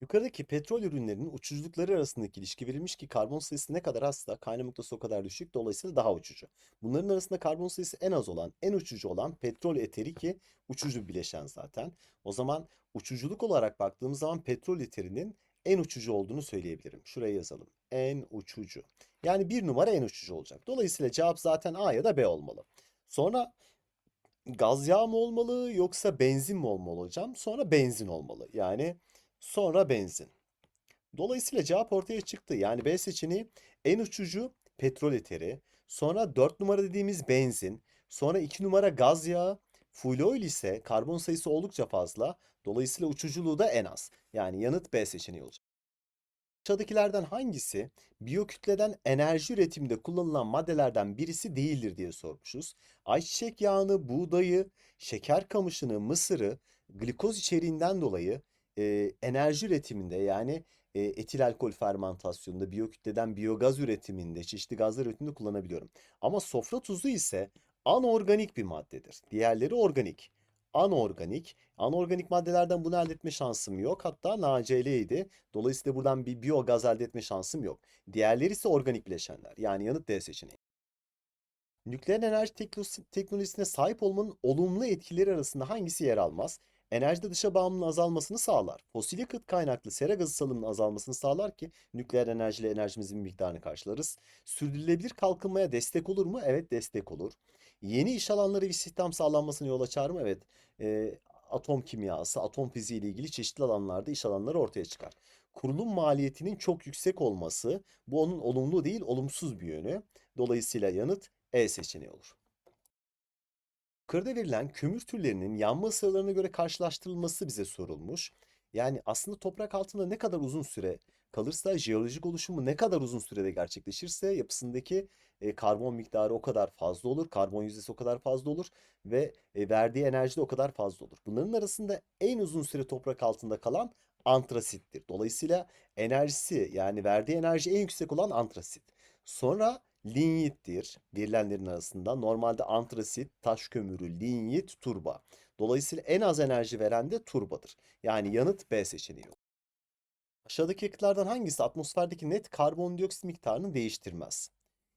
Yukarıdaki petrol ürünlerinin uçuculukları arasındaki ilişki verilmiş ki karbon sayısı ne kadar azsa kaynağı noktası o kadar düşük dolayısıyla daha uçucu. Bunların arasında karbon sayısı en az olan, en uçucu olan petrol eteri ki uçucu bileşen zaten. O zaman uçuculuk olarak baktığımız zaman petrol eterinin en uçucu olduğunu söyleyebilirim. Şuraya yazalım. En uçucu. Yani bir numara en uçucu olacak. Dolayısıyla cevap zaten A ya da B olmalı. Sonra gaz yağı mı olmalı yoksa benzin mi olmalı hocam? Sonra benzin olmalı. Yani sonra benzin. Dolayısıyla cevap ortaya çıktı. Yani B seçeneği en uçucu petrol eteri. Sonra 4 numara dediğimiz benzin. Sonra 2 numara gaz yağı. Fuel oil ise karbon sayısı oldukça fazla. Dolayısıyla uçuculuğu da en az. Yani yanıt B seçeneği olacak. Aşağıdakilerden hangisi biyokütleden enerji üretiminde kullanılan maddelerden birisi değildir diye sormuşuz. Ayçiçek yağını, buğdayı, şeker kamışını, mısırı glikoz içeriğinden dolayı e, enerji üretiminde yani e, etil alkol fermentasyonunda, biyokütleden biyogaz üretiminde, çeşitli gazlar üretiminde kullanabiliyorum. Ama sofra tuzu ise anorganik bir maddedir. Diğerleri organik. Anorganik. Anorganik maddelerden bunu elde etme şansım yok. Hatta NaCl'ydi. Dolayısıyla buradan bir biyogaz elde etme şansım yok. Diğerleri ise organik bileşenler. Yani yanıt D seçeneği. Nükleer enerji teknolojisi- teknolojisine sahip olmanın olumlu etkileri arasında hangisi yer almaz? Enerjide dışa bağımlılığın azalmasını sağlar. Fosil yakıt kaynaklı sera gazı salımının azalmasını sağlar ki nükleer enerjiyle enerjimizin miktarını karşılarız. Sürdürülebilir kalkınmaya destek olur mu? Evet destek olur. Yeni iş alanları ve istihdam sağlanmasına yol açar mı? Evet. Ee, atom kimyası, atom fiziği ile ilgili çeşitli alanlarda iş alanları ortaya çıkar. Kurulum maliyetinin çok yüksek olması bu onun olumlu değil olumsuz bir yönü. Dolayısıyla yanıt E seçeneği olur. Yukarıda verilen kömür türlerinin yanma sıralarına göre karşılaştırılması bize sorulmuş. Yani aslında toprak altında ne kadar uzun süre kalırsa, jeolojik oluşumu ne kadar uzun sürede gerçekleşirse yapısındaki e, karbon miktarı o kadar fazla olur, karbon yüzdesi o kadar fazla olur ve e, verdiği enerji de o kadar fazla olur. Bunların arasında en uzun süre toprak altında kalan antrasittir. Dolayısıyla enerjisi yani verdiği enerji en yüksek olan antrasit. Sonra linyittir verilenlerin arasında. Normalde antrasit, taş kömürü, linyit, turba. Dolayısıyla en az enerji veren de turbadır. Yani yanıt B seçeneği. Aşağıdaki yakıtlardan hangisi atmosferdeki net karbondioksit miktarını değiştirmez?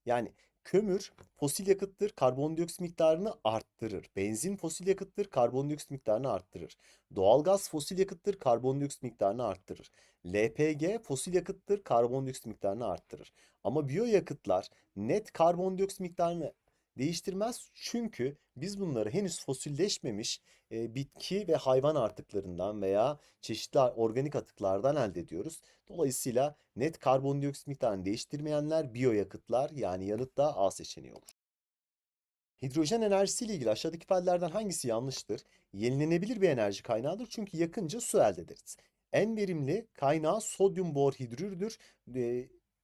Yani kömür fosil yakıttır, karbondioksit miktarını arttırır. Benzin fosil yakıttır, karbondioksit miktarını arttırır. Doğalgaz fosil yakıttır, karbondioksit miktarını arttırır. LPG fosil yakıttır, karbondioksit miktarını arttırır. Ama biyoyakıtlar net karbondioksit miktarını değiştirmez çünkü biz bunları henüz fosilleşmemiş e, bitki ve hayvan artıklarından veya çeşitli organik atıklardan elde ediyoruz. Dolayısıyla net karbondioksit miktarını değiştirmeyenler biyoyakıtlar yani yanıt da A seçeneği olur. Hidrojen enerjisiyle ilgili aşağıdaki ifadelerden hangisi yanlıştır? Yenilenebilir bir enerji kaynağıdır çünkü yakınca su elde ederiz. En verimli kaynağı sodyum bor hidrürdür.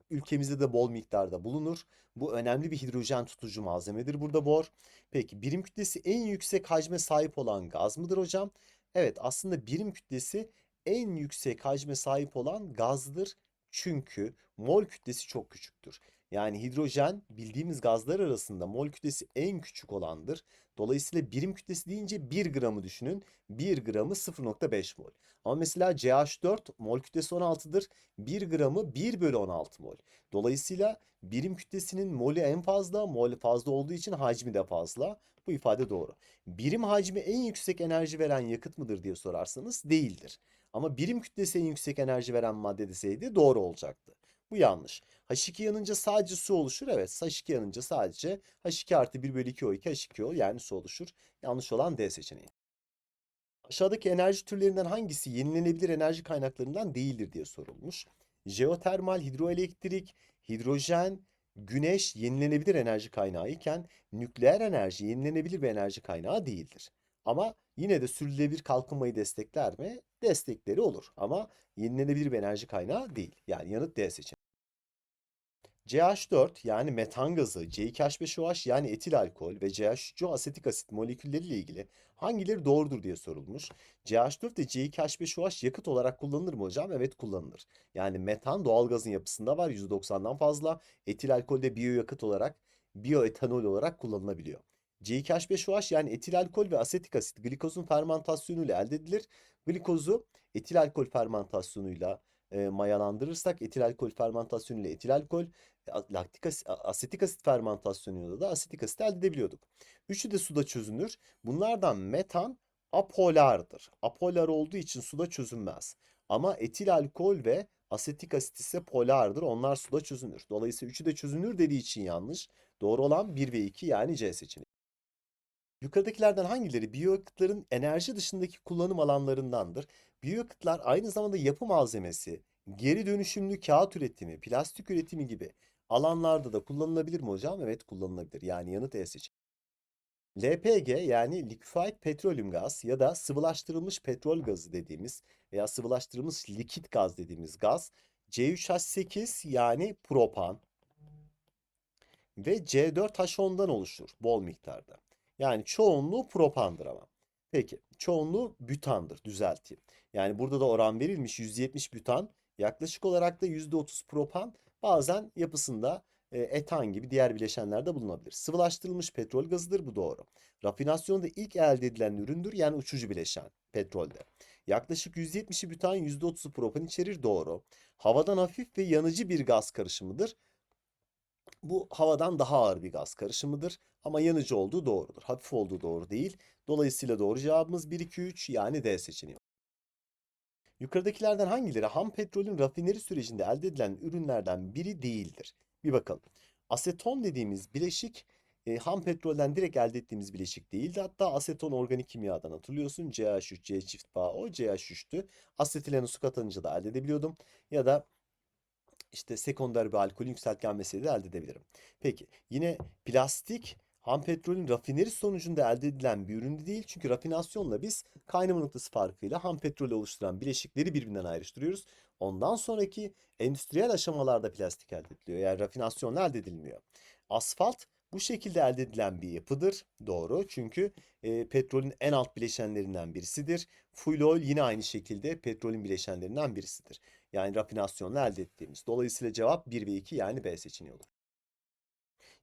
Ülkemizde de bol miktarda bulunur. Bu önemli bir hidrojen tutucu malzemedir burada bor. Peki birim kütlesi en yüksek hacme sahip olan gaz mıdır hocam? Evet aslında birim kütlesi en yüksek hacme sahip olan gazdır. Çünkü mol kütlesi çok küçüktür. Yani hidrojen bildiğimiz gazlar arasında mol kütlesi en küçük olandır. Dolayısıyla birim kütlesi deyince 1 gramı düşünün. 1 gramı 0.5 mol. Ama mesela CH4 mol kütlesi 16'dır. 1 gramı 1 bölü 16 mol. Dolayısıyla birim kütlesinin molü en fazla. Mol fazla olduğu için hacmi de fazla. Bu ifade doğru. Birim hacmi en yüksek enerji veren yakıt mıdır diye sorarsanız değildir. Ama birim kütlesi en yüksek enerji veren madde deseydi doğru olacaktı. Bu yanlış. H2 yanınca sadece su oluşur. Evet H2 yanınca sadece H2 artı 1 bölü 2 O2 H2O yani su oluşur. Yanlış olan D seçeneği. Aşağıdaki enerji türlerinden hangisi yenilenebilir enerji kaynaklarından değildir diye sorulmuş. Jeotermal, hidroelektrik, hidrojen, güneş yenilenebilir enerji kaynağı iken nükleer enerji yenilenebilir bir enerji kaynağı değildir. Ama yine de sürdürülebilir kalkınmayı destekler mi? Destekleri olur ama yenilenebilir bir enerji kaynağı değil. Yani yanıt D seçeneği. CH4 yani metan gazı, C2H5OH yani etil alkol ve CH3 asetik asit molekülleriyle ilgili hangileri doğrudur diye sorulmuş. CH4 ve C2H5OH yakıt olarak kullanılır mı hocam? Evet kullanılır. Yani metan doğalgazın yapısında var %90'dan fazla. Etil alkol de biyoyakıt olarak, biyoetanol olarak kullanılabiliyor. C2H5OH yani etil alkol ve asetik asit glikozun fermentasyonu ile elde edilir. Glikozu etil alkol fermentasyonuyla e, mayalandırırsak etil alkol fermentasyonuyla etil alkol, e, laktik asit, asetik asit fermentasyonuyla da asetik asit elde edebiliyorduk. Üçü de suda çözünür. Bunlardan metan apolardır. Apolar olduğu için suda çözünmez. Ama etil alkol ve asetik asit ise polardır. Onlar suda çözünür. Dolayısıyla üçü de çözünür dediği için yanlış. Doğru olan 1 ve 2 yani C seçeneği. Yukarıdakilerden hangileri biyoyakıtların enerji dışındaki kullanım alanlarındandır? Biyoyakıtlar aynı zamanda yapı malzemesi, geri dönüşümlü kağıt üretimi, plastik üretimi gibi alanlarda da kullanılabilir mi hocam? Evet kullanılabilir. Yani yanıt E seçeneği. LPG yani Liquefied Petroleum Gas ya da sıvılaştırılmış petrol gazı dediğimiz veya sıvılaştırılmış likit gaz dediğimiz gaz C3H8 yani propan ve C4H10'dan oluşur bol miktarda. Yani çoğunluğu propandır ama. Peki çoğunluğu bütandır düzelteyim. Yani burada da oran verilmiş 170 bütan yaklaşık olarak da %30 propan bazen yapısında e, etan gibi diğer bileşenlerde bulunabilir. Sıvılaştırılmış petrol gazıdır bu doğru. Rafinasyonda ilk elde edilen üründür yani uçucu bileşen petrolde. Yaklaşık %70'i bütan %30'u propan içerir doğru. Havadan hafif ve yanıcı bir gaz karışımıdır. Bu havadan daha ağır bir gaz karışımıdır ama yanıcı olduğu doğrudur. Hafif olduğu doğru değil. Dolayısıyla doğru cevabımız 1, 2, 3 yani D seçeneği. Yukarıdakilerden hangileri ham petrolün rafineri sürecinde elde edilen ürünlerden biri değildir? Bir bakalım. Aseton dediğimiz bileşik e, ham petrolden direkt elde ettiğimiz bileşik değildi. Hatta aseton organik kimyadan hatırlıyorsun. CH3, C çift bağ o CH3'tü. Asetilene su katınca da elde edebiliyordum. Ya da işte sekonder bir alkolün yükseltgen meseleyi de elde edebilirim. Peki yine plastik ham petrolün rafineri sonucunda elde edilen bir ürün değil. Çünkü rafinasyonla biz kaynama noktası farkıyla ham petrolü oluşturan bileşikleri birbirinden ayrıştırıyoruz. Ondan sonraki endüstriyel aşamalarda plastik elde ediliyor. Yani rafinasyonla elde edilmiyor. Asfalt bu şekilde elde edilen bir yapıdır. Doğru. Çünkü e, petrolün en alt bileşenlerinden birisidir. Fuel oil yine aynı şekilde petrolün bileşenlerinden birisidir. Yani rafinasyonla elde ettiğimiz. Dolayısıyla cevap 1 ve 2 yani B seçeneği olur.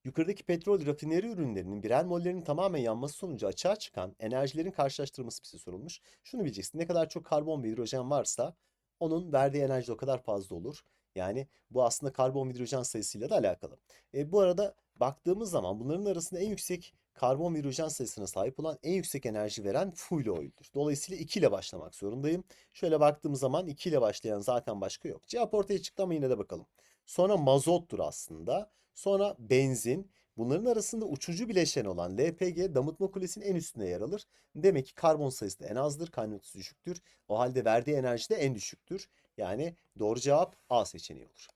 Yukarıdaki petrol rafineri ürünlerinin birer mollerinin tamamen yanması sonucu açığa çıkan enerjilerin karşılaştırılması bize sorulmuş. Şunu bileceksin. Ne kadar çok karbon ve hidrojen varsa onun verdiği enerji o kadar fazla olur. Yani bu aslında karbon ve hidrojen sayısıyla da alakalı. E, bu arada baktığımız zaman bunların arasında en yüksek karbon ve hidrojen sayısına sahip olan en yüksek enerji veren fuel oil'dir. Dolayısıyla 2 ile başlamak zorundayım. Şöyle baktığımız zaman 2 ile başlayan zaten başka yok. Cevap ortaya çıktı ama yine de bakalım. Sonra mazottur aslında. Sonra benzin. Bunların arasında uçucu bileşen olan LPG damıtma kulesinin en üstünde yer alır. Demek ki karbon sayısı da en azdır, kaynatısı düşüktür. O halde verdiği enerji de en düşüktür. Yani doğru cevap A seçeneği olur.